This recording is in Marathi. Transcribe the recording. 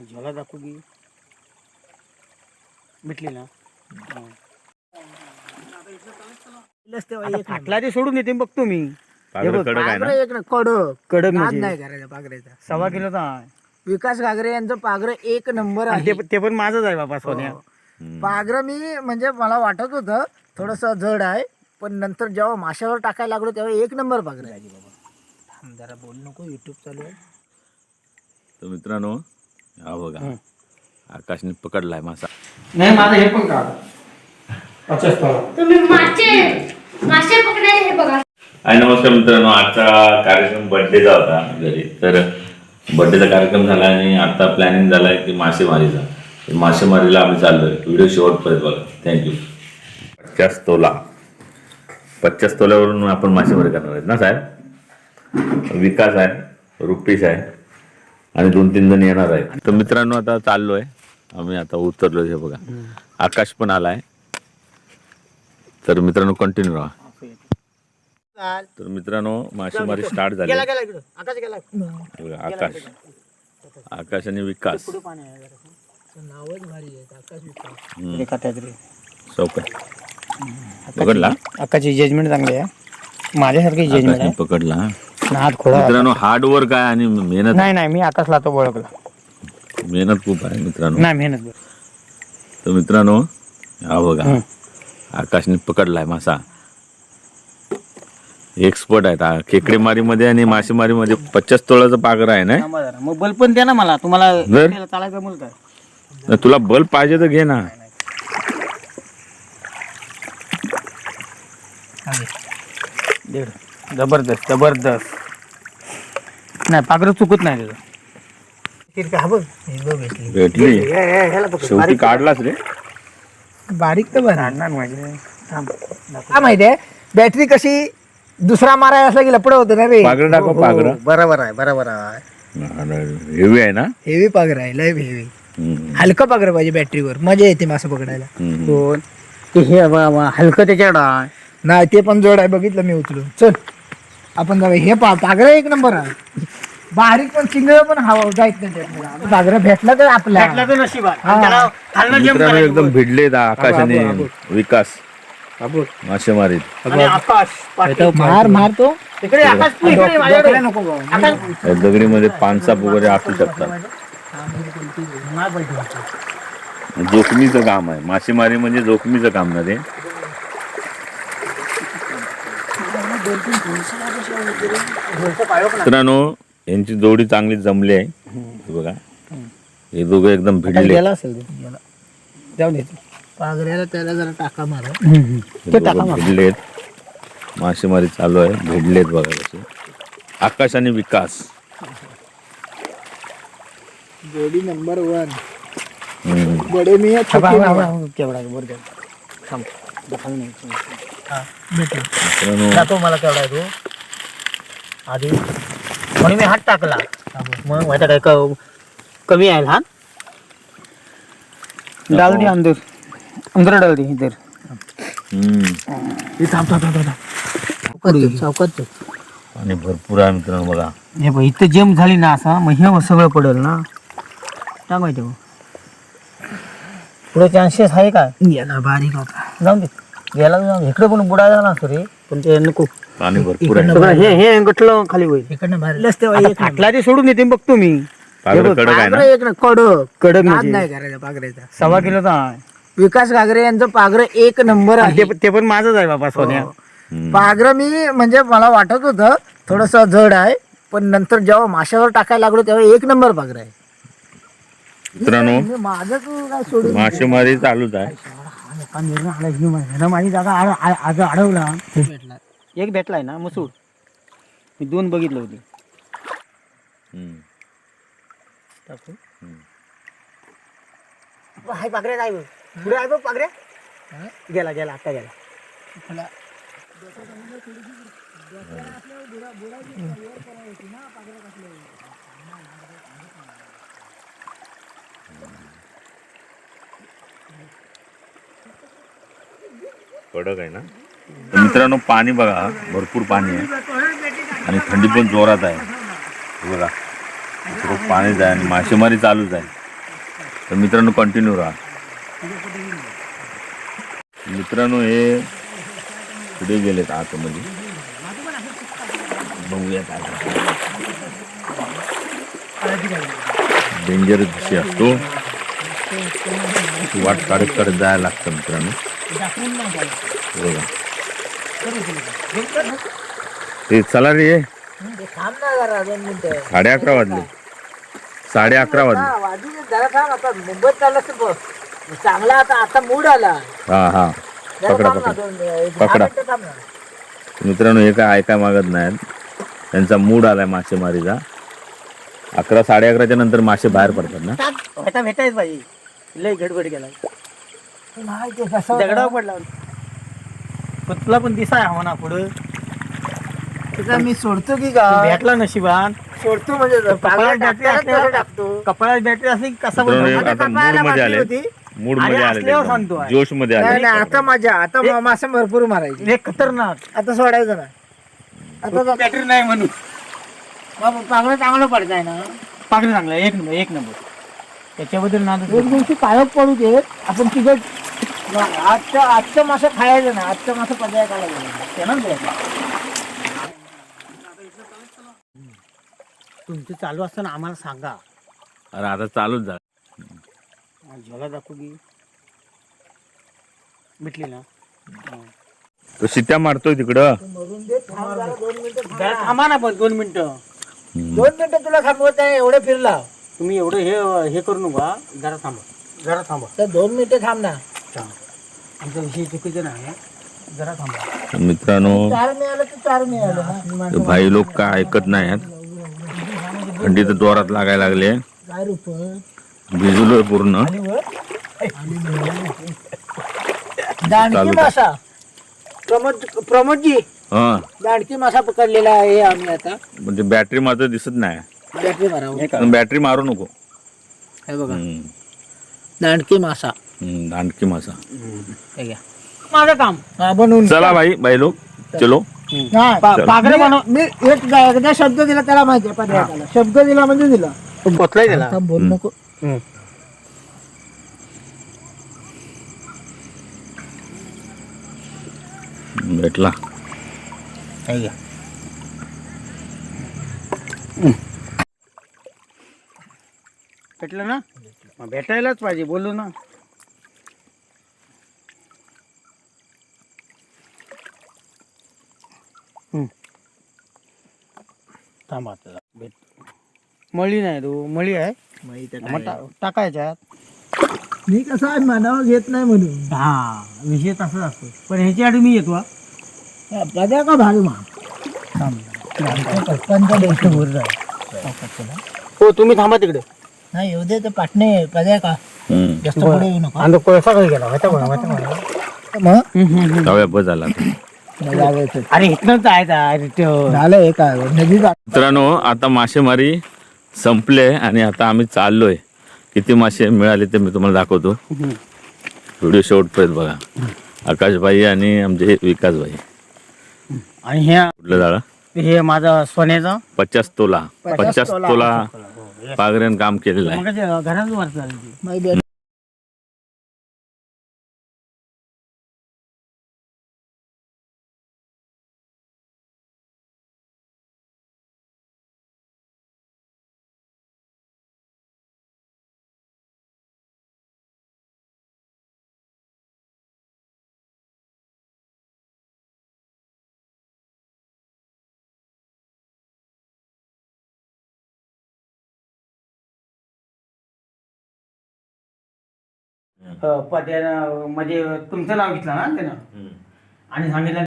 झोला दाखवू की. भेटली ना? फाटला ते सोडून येते बघतो मी. बघ, कडक आहे ना? पागरं एक कडक. कडक नाद म्हणजे. नाही करायचा पागऱ्याचा सव्वा किलोचा आहे. विकास घागरे यांचं पागरं एक नंबर आणि आहे. ते ते पण माझंच आहे बाबा सोन्या. हम्म. पागरं मी म्हणजे मला वाटत होतं थोडस जड आहे पण नंतर जेव्हा माशावर टाकायला लागलो तेव्हा एक नंबर पागरं आहे. बाबा थांब जरा बोल नको युट्यूब चालू आहे. तर मित्रांनो हा बघा. आकाशने पकडलाय मासा. नाही माझं हे पण काढ. पचास पाव. तुम्ही मासे मासे पकडायला हे बघा. हाय नमस्कार मित्रांनो. आजचा कार्यक्रम बर्थडेचा होता घरी. तर बर्थडेचा कार्यक्रम झाला आणि आता प्लॅनिंग झालाय की मासेमारीचा. तर मासेमारीला आम्ही चाललोय. व्हिडिओ शेवटपर्यंत बघा. थँक्यू पचास तोला पचास तोल्यावरून आपण मासेमारी करणार आहेत ना साहेब? विकास आहे रुपीस आहे. आणि दोन तीन जण येणार आहेत. तर मित्रांनो आता चाललोय. आम्ही आता उतरलोय हे बघा. आकाश पण आलाय. तर मित्रांनो कंटिन्यू राहा. तर मित्रांनो मासेमारी स्टार्ट झाली. गेला गेला इकडं. आकाश गेला. बघा, आकाश. आकाश आणि विकास. आहे. चौकट पकडला? अक्काची जजमेंट चांगली आहे. माझ्यासारखी जजमेंट आहे. पकडला हात खोडा मित्रांनो हार्ड वर्क आहे आणि मेहनत. नाही नाही मी आकाशला तो ओळखला मेहनत खूप आहे मित्रांनो. नाही मेहनत बरं. तर मित्रांनो हा बघा. आकाशने पकडलाय मासा. एक्सपर्ट आहेत. खेकडेमारीमध्ये आणि मासेमारीमध्ये पचास तोळाचा पागर आहे ना थांबा जरा. मग बल्ब पण द्या ना मला. तुम्हाला जर? त्याला चालायचं जमल काय न तुला बल्ब पाहिजे तर घे ना. दीड जबरदस्त जबरदस्त. नाही पाखरं चुकत नाही त्याचं. तिरका हा बघ हे बघ भेटली भेटली. हे- हे- ह्याला पकड. शेवटी काढलाच रे. बारीक तर बरं. काढणार म्हणजे. थांब. काय माहितीये बॅटरी कशी दुसरा मारायला असला की लपड होतं ना रे? पागरं दाखव, हो, हो, पागरं. बरोबर आहे बरोबर आहे. हेवी आहे ना? हेवी पागर आहे लय हेवी हम्म, हलकं पागर पाहिजे बॅटरीवर. मजा येते मासं पकडायला. हम्म. ते हे ब- ब- हलकं त्याच्याकडं आहे. नाही ते पण जोड आहे बघितलं मी उचलून. चल. आपण जाऊया हे पा पागर एक नंबर आहे. बारीक पण चिंगळ पण हवा जायत नाही भेटला तर आपल्या. भेटला तर नशीब आहे. हा. त्याला खालनं jump मित्रांनो करायचं एकदम भिडलेत आकाश आणि आबू, आबू. विकास. मासेमारीत. बघ. आणि आकाश पाटील. मार मारतो. इकडे आकाश तू इकडे माझ्याकडे. नको बाबा. आकाश या दगडीमध्ये पानसाप वगैरे असू शकतात. जोखमीचं काम आहे. मासेमारी म्हणजे जोखमीचं काम ना ते मित्रांनो यांची जोडी चांगली जमली आहे हे बघा हे दोघं एकदम भिडले गेला असेल ते. गेला. जाऊ दे पागऱ्याला त्याला जरा टाका मारा हे दोघं भिडलेत मासेमारी चालू आहे भिडलेत बघा कसे आकाश आणि विकास जोडी नंबर वन हम्म. बडे मी थांबा, थांबा, थांबा. केवढा आहे? वर द्या. थांब. दाखवलं नाही. मित्रांनो जातो मला केवढा आहे तो आधी. म्हणून मी हात टाकला. मग माहिती काय क- कमी आहे लहान डाल दे अंदर. अंदर डाल दे इधर. हम्म. थांब थांब थांब थांब. चौकात आणि भरपूर आहे मित्रांनो बघा. हे बघ इथं जेम झाली ना असा मग हे सगळं पडेल ना? टाक माहिती पुढे चान्सेस आहे का? गेला बारीक होता. जाऊन दे. गेला तर जाऊन. इकडे पण बुडा झाला असतो रे. पण ते नको. पाणी भरपूर आहे. सगळं हे हे गटलं खाली होईल. इकडनं एक ते सोडून येते बघतो मी पागरं कडक आहे ना? पागरं एक ना कडक. कडक नाद म्हणजे. नाही करायचा पागऱ्याचा सव्वा किलोचा आहे. विकास घागरे यांचं पागरं एक नंबर आणि आहे. ते ते पण माझंच आहे बाबा सोन्या. हम्म. पागरं मी म्हणजे मला वाटत होतं थोडस जड आहे पण नंतर जेव्हा माशावर टाकायला लागलो तेव्हा एक नंबर पागरं आहे. मित्रांनो मी माझं तू काय सोडून मासेमारी चालूच आहे. हा निर्णय आला माझी जागा आज अडवला भेटला. एक भेटलाय ना मसूर. मी दोन बघितलं होती. हम्म. हाय पागऱ्या आहे पुढे आहे बघ गेला गेला आता गेला. कडक आहे ना? तर मित्रांनो पाणी बघा भरपूर पाणी आहे. आणि थंडी पण जोरात आहे. बघा खूप पाणीच आहे आणि मासेमारी चालूच आहे. तर मित्रांनो कंटिन्यू राहा. मित्रांनो हे पुढे गेलेत आतमध्ये. बघूयात आता. डेंजर दिशी असतो. वाट काढत काढत जायला लागतं मित्रांनो. बघा. ते चला रे. थांब ना जरा दोन मिनिटं साडे अकरा वाजले. साडे अकरा वाजले. हा, वाजू दे, जरा थांब आता मुंबईत चालला असं बघ. चांगला आता आता मूड आला. हा हा. जरा पकडा थांब ना पकडा. दोन एक दहा पकडा. मिनिटं थांब ना. मित्रांनो हे काय ऐकाय मागत नाहीत. त्यांचा मूड आलाय मासेमारीचा. अकरा साडे अकराच्या नंतर मासे बाहेर पडतात ना. भेटायच पाहिजे लय गडबड गेला नाही ते कसं दगडावर पडला पण तुला पण दिसाय हवा ना पुढं. मी सोडतो की का भेटला नशिबान सोडतो म्हणजे कपाळात बॅटरी असल्यावर कसं टाकतो. कपाळात बॅटरी असली की कसा कपाळाला मूडमध्ये बाटली आले होती. मूड अरे मध्ये आले असल्यावर सांगतो आहे. जोशमध्ये नाही आले नाही आता मजा आता मासे भरपूर मारायचे. हे खतरनाक. आता सोडायचं ना. आता बॅटरी नाही म्हणून. पागलं चांगलं पडताय ना. पाकडी चांगला एक नंबर एक नंबर. त्याच्याबद्दल ना एक दिवशी पायक पडू देत आपण तिघं आजचं आजचं मासं खायचं ना आजचं मासं पदाय काढायचं तुमचं चालू असताना आम्हाला सांगा. अरे आता चालूच जा झोला दाखवू की? भेटली ना? तो शिट्या मारतोय तिकडं. मरून दे थांब जरा दोन मिनिटं जरा थांबा ना पण दोन मिनिटं. दोन मिनिटं तुला थांबवत नाही एवढं फिरला. तुम्ही एवढं हे हे करू नका जरा थांबा. जरा थांबा. तर दोन मिनिटं थांब ना. आमचा विषय चुकीचं नाही जरा थांबा. तर मित्रांनो चार मिळालं तर चार मिळालं ना ते भाई लोक काय ऐकत नाहीत थंडी तर जोरात लागायला लागले. काय रुपये भिजलोय पूर्ण. दांडकी चालू मासा. प्रमोद प्रमोदजी हा. दांडकी मासा पकडलेला आहे आम्ही आता. म्हणजे बॅटरी मात्र दिसत नाही. बॅटरी मारावं. पण बॅटरी मारू नको. हे बघा. हम्म. दांडकी मासा. दांडकी मासा हे घ्या माझं काम. हा, बनवून चला भाई भाई लोक चलो. हा, पा- चल. पागडे बनव मी एक एकदा शब्द दिला त्याला माहिती आहे शब्द दिला म्हणजे दिला. पोचलाय त्याला आता बोल नको. हम्म. भेटला. हे घ्या. भेटलं ना? मग भेटायलाच पाहिजे बोलू ना. थांबा आता भेट मळी नाही तू मळी आहे मग टा- टाकायच्यात मी कसं आहे मनावर घेत नाही म्हणून हा विषय तसाच असतो पण ह्याच्यासाठी मी येतो हा. पद्या का भारी मा पप्पांचा गोष्ट भर हो तुम्ही थांबा तिकडे नाही येऊ दे तर पाटणे पद्या का. जास्त पुढे येऊ नका आणि कोळसा काही गेला माहिती कोणा माहिती मग जाऊया बस झाला. अरे इथनच जायचं झालं हे काय? नदी मित्रांनो आता मासेमारी संपले आणि आता आम्ही चाललोय. किती मासे मिळाले ते मी तुम्हाला दाखवतो. व्हिडिओ शेवटपर्यंत बघा. आकाशभाई आणि आमचे विकासभाई आणि हे कुठलं झालं? हे माझं सोन्याचं. पचास तोला. पचास तोला. पागऱ्यान काम केलेलं आहे. मग पद्यानं म्हणजे तुमचं नाव घेतलं ना त्यानं? आणि सांगितलं